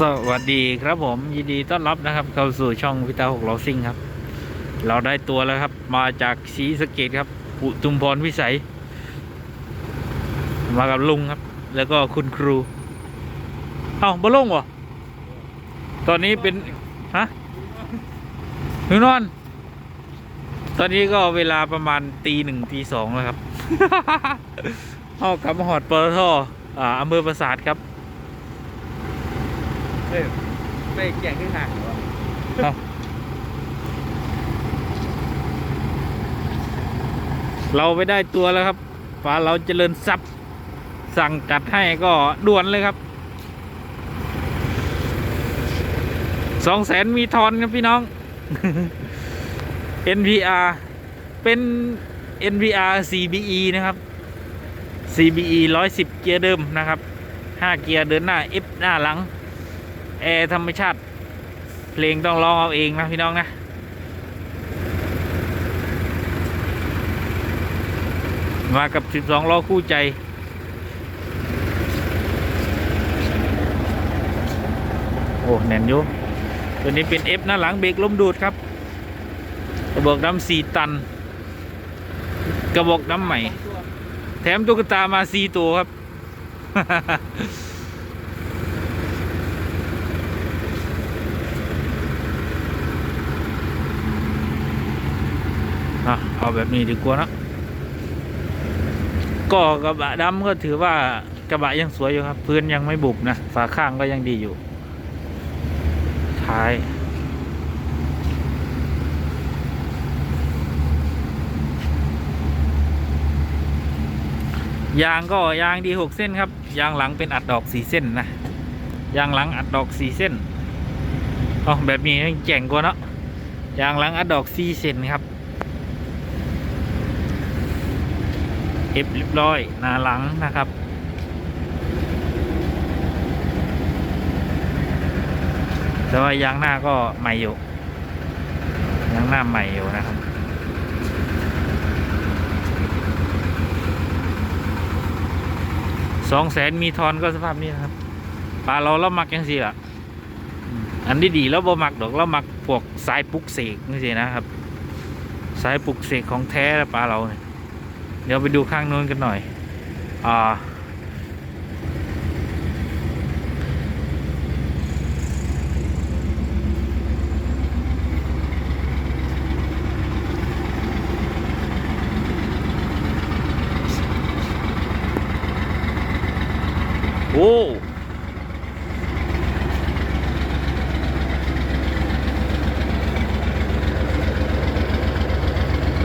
สวัสดีครับผมยินดีต้อนรับนะครับ เข้าสู่ช่องพิตาหกล้อซิ่งครับ เราได้ตัวแล้วครับ มาจากสีสะเกตครับอุทุมพรวิสัย มากับลุงครับ แล้วก็คุณครู เอ้าบลงวะตอนนี้เป็นฮะหนูนอน ตอนนี้ก็เวลาประมาณตีหนึ่งตีสองแล้วครับเข้ากลับมาหอดปตทอ่าอำเภอปราสาทครับ เอ้ยไปแก่งขึ้นหางเหรอวะเราไปได้ตัวแล้วครับฟ้าเราเจริญทรัพย์ สั่งจัดให้ก็ด่วนเลยครับสองแสนมีทอนครับพี่น้อง NPR เป็น NPR CBE นะครับ CBE 110 เกียร์เดิมนะครับ 5 เกียร์เดินหน้า F หน้าหลัง แอร์ธรรมชาติ เพลงต้องร้องเอาเองนะพี่น้องนะมากับ 12 ล้อคู่ใจ โอ้ แน่นอยู่ตัวนี้เป็น F หน้าหลังเบรกลมดูดครับ กระบอกน้ำ4ตัน กระบอกน้ำใหม่ แถมตุ๊กตามา 4 ตัวครับ อะเอา แบบนี้ดีกว่านะก็กระบะดำก็ถือว่ากระบะยังสวยอยู่ครับ พื้นยังไม่บุบนะฝาข้างก็ยังดีอยู่ ท้าย ยางก็ยางดีหกเส้นครับ ยางหลังเป็นอัดดอกสี่เส้นนะ ยางหลังอัดดอกสี่เส้นอ๋อแบบนี้ยังเจ๋งกว่าเนอะยางหลังอัดดอกสี่เส้นครับ เอฟเรียบร้อยหน้าหลังนะครับ แต่ว่ายางหน้าก็ใหม่อยู่ยางหน้าใหม่อยู่นะครับสองแสนมีทอนก็สภาพนี้นะครับปลาเราเรามักยังสิล่ะอันที่ดีแล้วบ่มักดอกเรามักพวกสายปลุกเสกนี่สินะครับ สายปลุกเสกของแท้ปลาเราเนี่ย เดี๋ยวไปดูข้างนู้นกันหน่อย อ่า โอ้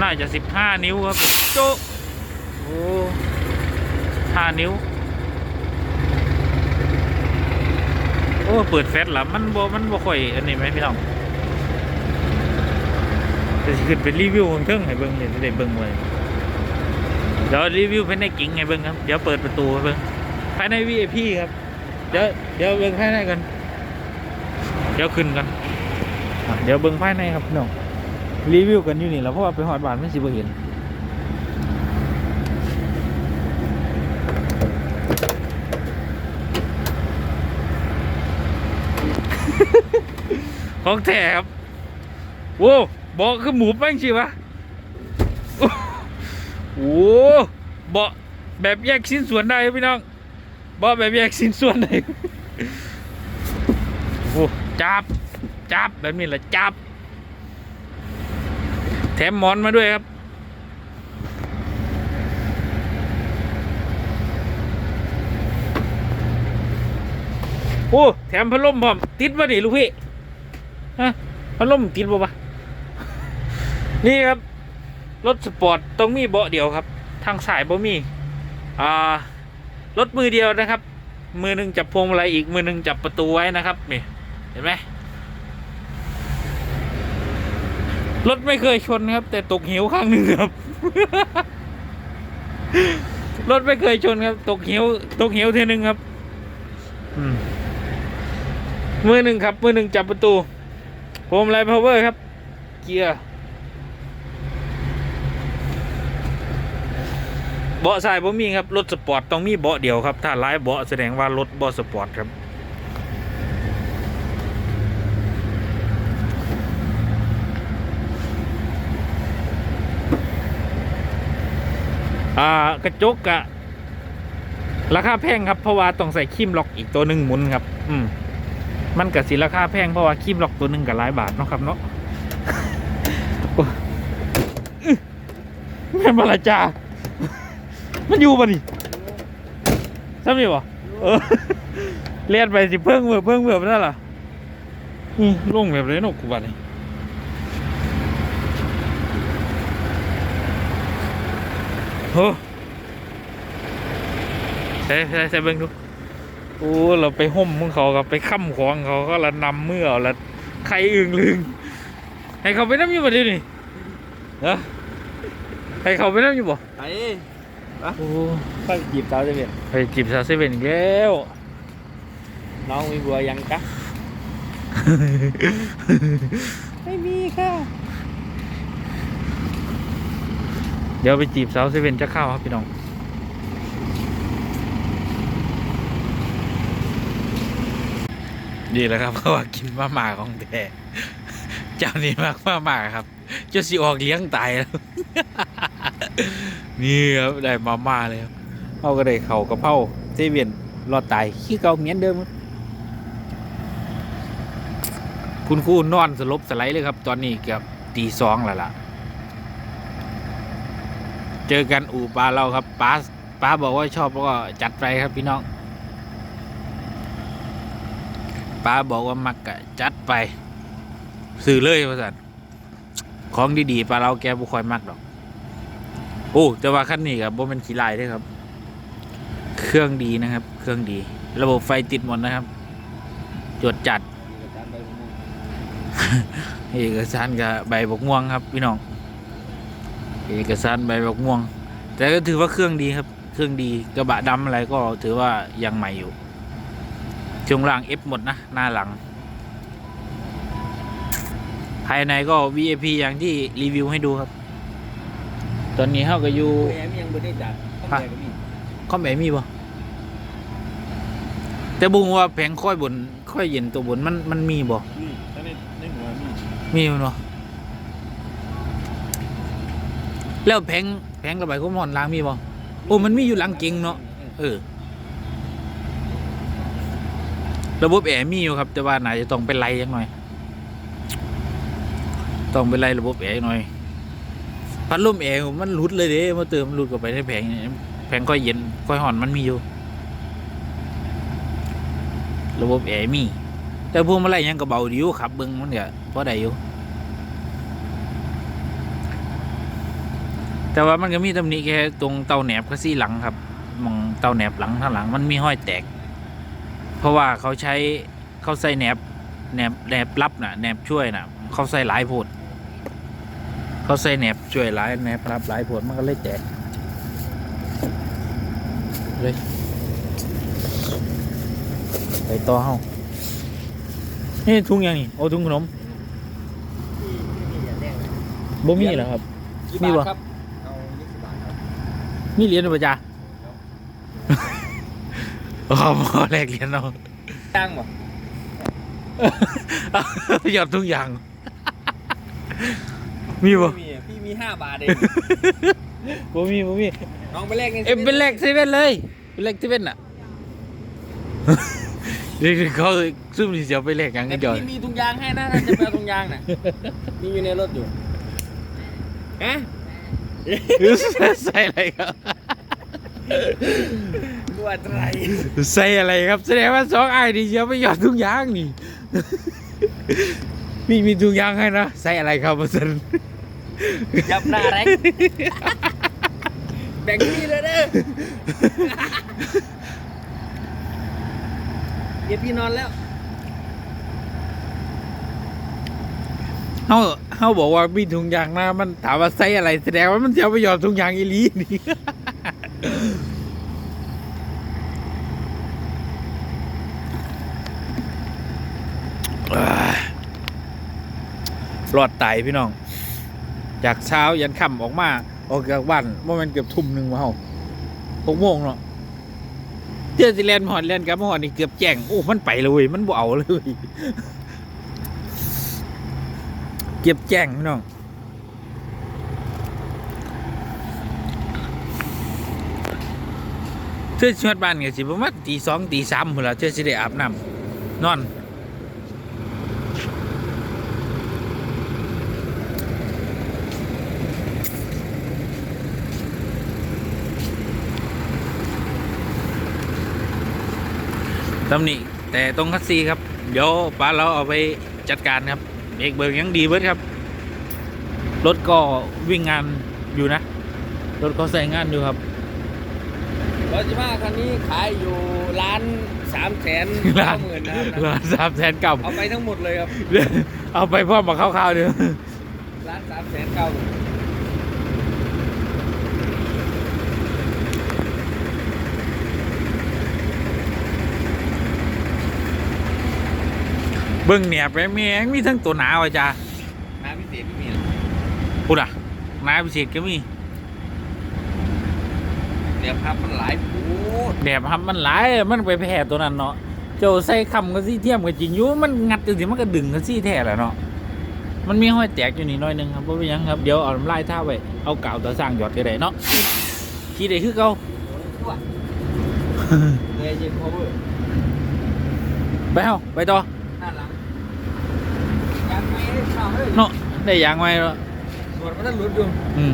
น่าจะสิบห้านิ้วครับโจ๊ะ ห้านิ้ว โอ้ เปิดแฟลชหละมันบ่มันบ่ค่อยอันนี้ไหมพี่น้องจะสิขึ้นเป็นรีวิวของเทิงให้เบิ่งเดี๋ยวจะได้เบิ่งไว้เดี๋ยวรีวิวภายในกิ่งให้เบิ่งครับ เดี๋ยวเปิดประตูให้เบิ่งภายใน VIP ครับ เดี๋ยวเดี๋ยวเบิ่งภายในกัน เดี๋ยวขึ้นกัน เดี๋ยวเบิ่งภายในครับพี่น้องรีวิวกันอยู่นี่แล้วเพราะว่าไปหอดบานไม่สิบ่เห็น ของแท้ครับโว้เบาะคือหมูแป้งชิวะโอ้เบาะแบบแยกชิ้นส่วนได้พี่น้องเบาะแบบแยกชิ้นส่วนได้โอ้จับจับแบบนี้แหละจับ แถมหมอนมาด้วยครับโอ้แถมพัดลมพร้อมติดวะนี่ลูกพี่ ฮะพัดลมติดบ่ปะนี่ครับ รถสปอร์ตต้องมีเบาะเดียวครับ ทางสายบ่มี อ่า รถมือเดียวนะครับ มือหนึ่งจับพวงมาลัยอีกมือหนึ่งจับประตูไว้นะครับนี่เห็นไหมรถไม่เคยชนครับ แต่ตกเหวข้างหนึ่งครับ รถไม่เคยชนครับ ตกเหวตกเหวเทนึงครับมือหนึ่งครับ มือหนึ่งจับประตู โฟมไลท์พาวเวอร์ครับ เกียร์เบาะสายบ่มีครับ รถสปอร์ตต้องมีเบาะเดียวครับ ถ้าไลท์เบาะแสดงว่ารถเบาะสปอร์ตครับกระจกอะราคาแพงครับ เพราะว่าต้องใส่คีมล็อกอีกตัวหนึ่งหมุนครับ อืม มันกับสิราคาแพงเพราะว่าครีมล็อกตัวหนึ่งกับหลายบาทเนาะครับเนาะแม่นบลาจา มันอยู่ปะนี่ใช่ไหมวะเออเลียนไปสิเพิ่งเบื่อเพิ่งเบื่อไปนั่นล่ะอืมลงแบบเลยนกกูบัดนี่โอ้ใส่ใส่ใส่เบิ่งดู โอ้เราไปห่มมึงเขากับไปค้ำของเขาก็ละนำเมื่อเอาละใครอึงลึง ให้เขาไปน้ำอยู่บ่เดี๋ยวนี้เนอะให้เขาไปน้ำอยู่บ่ไปโอ้ไปจีบสาวจะเป็นไปจีบสาวเซเว่นอีกแล้วน้องมีบัวยังกะไม่มีค่ะ เดี๋ยวไปจีบสาวเซเว่นจะเข้าครับพี่น้อง ดีแหล้วครับเพราะว่ากินมาม่าของแท้เจ้านี้มากมาม่าครับเจะสิออกเลี้ยงตายแล้วนี่ครับได้มาม่าเลยเอาก็ได้เข่ากระเพราเซเว่นรอดตายขี้เก่าเหมือนเดิม คุณครูนอนสลบสไลด์เลยครับ ตอนนี้เกือบตีสองแล้วล่ะ เจอกันอู่ปลาเราครับป้าป้าบอกว่าชอบก็จัดไปครับพี่น้อง ป้าบอกว่ามักกะจัดไปสื่อเลยว่าสันของดีๆปลาเราแกบุคอยมักดอก โอ้แต่ว่าขั้นนี้ครับบ่เป็นขี้ลายด้วยครับ เครื่องดีนะครับ เครื่องดี ระบบไฟติดหมดนะครับ จดจัดเอกสารกับใบบกม่วงครับ พี่น้อง เอกสารใบบกม่วง แต่ก็ถือว่าเครื่องดีครับ เครื่องดีกระบะดำอะไรก็ถือว่ายังใหม่อยู่ ช่วงล่าง F หมดนะ หน้าหลัง ภายในก็ VIP อย่างที่รีวิวให้ดูครับ ตอนนี้เขาก็อยู่แอมยังไม่ได้จัดต้องแอร์ก็มีข้อมแหมมีบ่แต่บุงว่าแผงค่อยบน ค่อยเย็นตัวบนมันมันมีบ่นี่ตอนนี้ในหัวมีมีมันบ่แล้วแผงแผงระบายความร้อนล้างมีบ่โอ้มันมีอยู่หลังเก่งเนาะเออ ระบบแอร์มีอยู่ครับ แต่ว่าน่าจะต้องไปไล่ยังหน่อย ต้องไปไล่ระบบแอร์หน่อย พัดลมแอร์มันหลุดเลยเด้มาเติมหลุดเข้าไปในแผงแผงค่อยเย็นค่อยห่อนมันมีอยู่ ระบบแอร์มี แต่พวงมาลัยยังก็เบาดีอยู่ขับเบิ้งมันก็พอได้อยู่แต่ว่ามันก็มีตำหนิแค่ตรงเตาแหนบคัสซี่หลังครับมองเตาแหนบหลังข้างหลัง มันมีห้อยแตก เพราะว่าเขาใช้เขาใส่แหนบแหนบแหนบรับน่ะแหนบช่วยน่ะเขาใส่หลายโพดเขาใส่แหนบช่วยหลายแหนบรับหลายโพดมันก็เลยแตกเลยไปต่อเฮานี่ถุงยังนี่โอ้ถุงขนมบ่มีเหรอครับกี่มีบาทบ่ครับเอายี่สิบบาทครับมีเหรียญหรือเปล่าจ๊ะ อ๋อพอแลกเหรียญเอาจ้างบ่หยอดทุกอย่าง มีบ่มีอะพี่มีห้าบาทเอง บ่มีบ่มี น้องไปแลกเงินเอ็มเป็นแลกเซเว่นเลยเป็นแลกเซเว่นอะ เดี๋ยวเขาซุ่มสิเสียวไปแลกหยังแต่กันจอยพี่มีถุงยางให้นะถ้าจะไปเอาถุงยางน่ะมีอยู่ในรถอยู่ฮะ ใส่อะไรครับตัว อะไรใส่อะไรครับแสดงว่าสองไอ้ายนี่เสียวไปหยอดทุกอย่างนี่มีมีทุกอย่างให้นะใส่อะไรครับมาสันยับหน้าแรงแบ่งพี่เลยเด้อเดี๋ยวพี่นอนแล้วเฮาเฮาบอกว่ามีถุงยางนะมันถามว่าใส่อะไรแสดงว่ามันจะเอาไปหยอดถุงยางอีหลีนี่ รอดตายพี่น้อง จากเช้ายันค่ำออกมา ออกจากบ้านว่ามันเกือบทุ่มหนึ่งมาเฮาหกโมงเนาะเที่ยวสิแลนหอดแลนกับหอดนี่เกือบแจ้งโอ้ มันไปเลยมันบ่เอาเลย เก็บแจ้งพี่น้องเชื่อชวดบ้านก็สิประมาณตีสองตีสามพุ่นละเชื่อสิได้อาบน้ำนอน ตำหนิแต่ตรงคัสซีครับ เดี๋ยวป้าเราเอาไปจัดการครับเอกเบิร์ยังดีเบิร์ดครับ รถก็วิ่งงานอยู่นะ รถก็ใส่งานอยู่ครับรถจิมาคันนี้ขายอยู่ร้านสามแสนล้าเก้านหมื่นนะครับล้านสามแสนเก่าเอาไปทั้งหมดเลยครับ เอาไปพร้อมกับข้าวๆเดียวร้านสามแสนเก้าหมื่น เบิ้งเนี่ยไปแม่งมีทั้งตัวหนาวอะจ้าน้ำพิเศษไม่มีหรอกพูดอะหนาวพิเศษก็มีเดี๋ยวพับมันหลายโอ้แดดครับมันหลายมันไปแพ้ตัวนั้นเนาะเจ้าใส่คำกันซี่เทียมกันจริงอยู่มันงัดจริงๆมันก็ดึงกันซี่แท้แหละเนาะมันมีห้อยแตกอยู่นี่หน้อยหนึงครับเพราะเป็นหยังครับเดี๋ยวเอาน้ำลายท่าไว้เอากาวตัวสร้างหยอดก็ได้เนาะขี้ได้คือเก่าตัวเลยเย็นพาวเวอร์ไปเอาไปต่อ ด้านหลังยังไม่ได้ เข้าเลยเนาะได้ยางไว้แล้วส่วนมันต้องหลุดอยู่อืม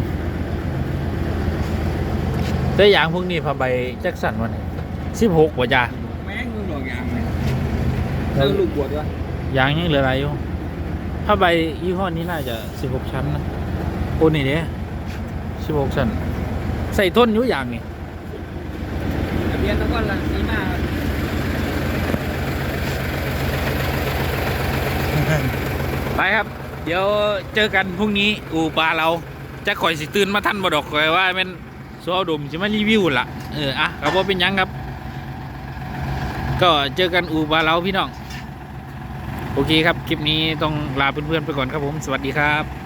ได้ยางพวกนี้พาใบแจ็คสันวันสิบหกว่าจ้าแม่งมึงหลอกยางไหมแล้วลูกบวชด้วยยางยังเหลืออะไรอยู่ผ้าใบยี่ห้อนี้น่าจะสิบหกชั้นนะโอ้นี่เนี่ยสิบหกชั้น ใส่ต้นอยุ่ยางนี่ทะเบียนตะก้อนละสีมาครับไปครับ เดี๋ยวเจอกันพรุ่งนี้อูปลาเราจะคอยสิตื่นมาท่านบดอกคอยว่าเป็นสวดมจะมารีวิวละเอออะครับว่าเป็นยังครับ ก็เจอกันอูปลาเราพี่น้อง โอเคครับ คลิปนี้ต้องลาเพื่อนๆไปก่อนครับผม สวัสดีครับ